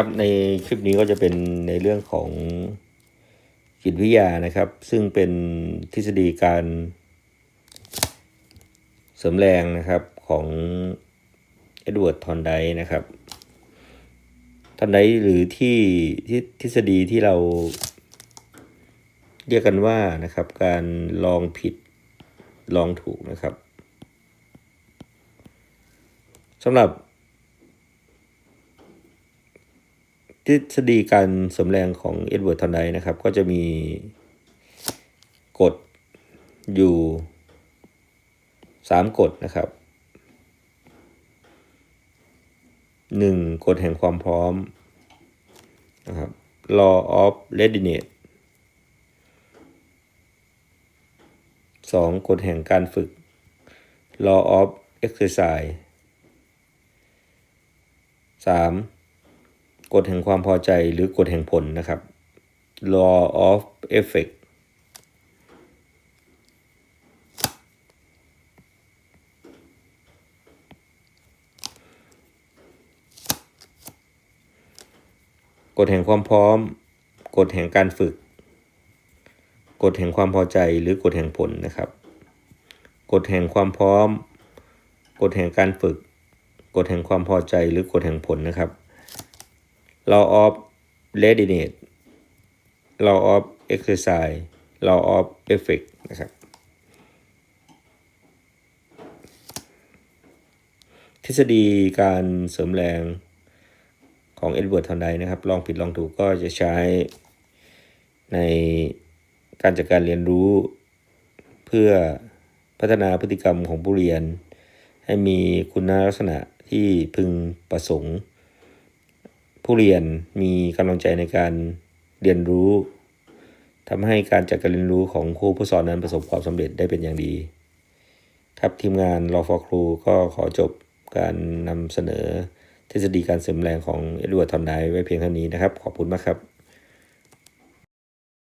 ครับในคลิปนี้ก็จะเป็นในเรื่องของจิตวิทยานะครับ ซึ่งเป็นทฤษฎีการเสริมแรงนะครับของเอ็ดเวิร์ดทอนไดนะครับทอนไดหรือที่ที่ทฤษฎีที่เราเรียกกันว่านะครับการลองผิดลองถูกนะครับสำหรับ ทฤษฎีการสริมแรงของเอ็ดเวิร์ดทอนไดนะครับ ก็จะมีกฎอยู่ 3กฎนะครับ 1. กฎแห่งความพร้อมนะครับ law of readiness 2. กฎแห่งการฝึก law of exercise 3. กฎแห่งความพอใจหรือกฎแห่งผลนะครับ law of effect กฎแห่งความพร้อม กฎแห่งการฝึก กฎแห่งความพอใจหรือกฎแห่งผลนะครับ กฎแห่งความพร้อม กฎแห่งการฝึก กฎแห่งความพอใจหรือกฎแห่งผลนะครับ law of readiness law of exercise law of effect นะครับ ทฤษฎีการเสริมแรงของเอ็ดเวิร์ดทอนไดนะครับ ลองผิดลองถูกก็จะใช้ในการจัดการเรียนรู้ เพื่อพัฒนาพฤติกรรมของผู้เรียน ให้มีคุณลักษณะที่พึงประสงค์ ผู้เรียนมีกำลังใจในการเรียนรู้ทำให้การจัดการเรียนรู้ของครูผู้สอนนั้นประสบความสำเร็จได้เป็นอย่างดีครับทีมงานรอฟอครูก็ขอจบการนำเสนอทฤษฎีการเสริมแรงของเอ็ดเวิร์ดทอนไดไว้เพียงเท่านี้นะครับ ขอบคุณมากครับ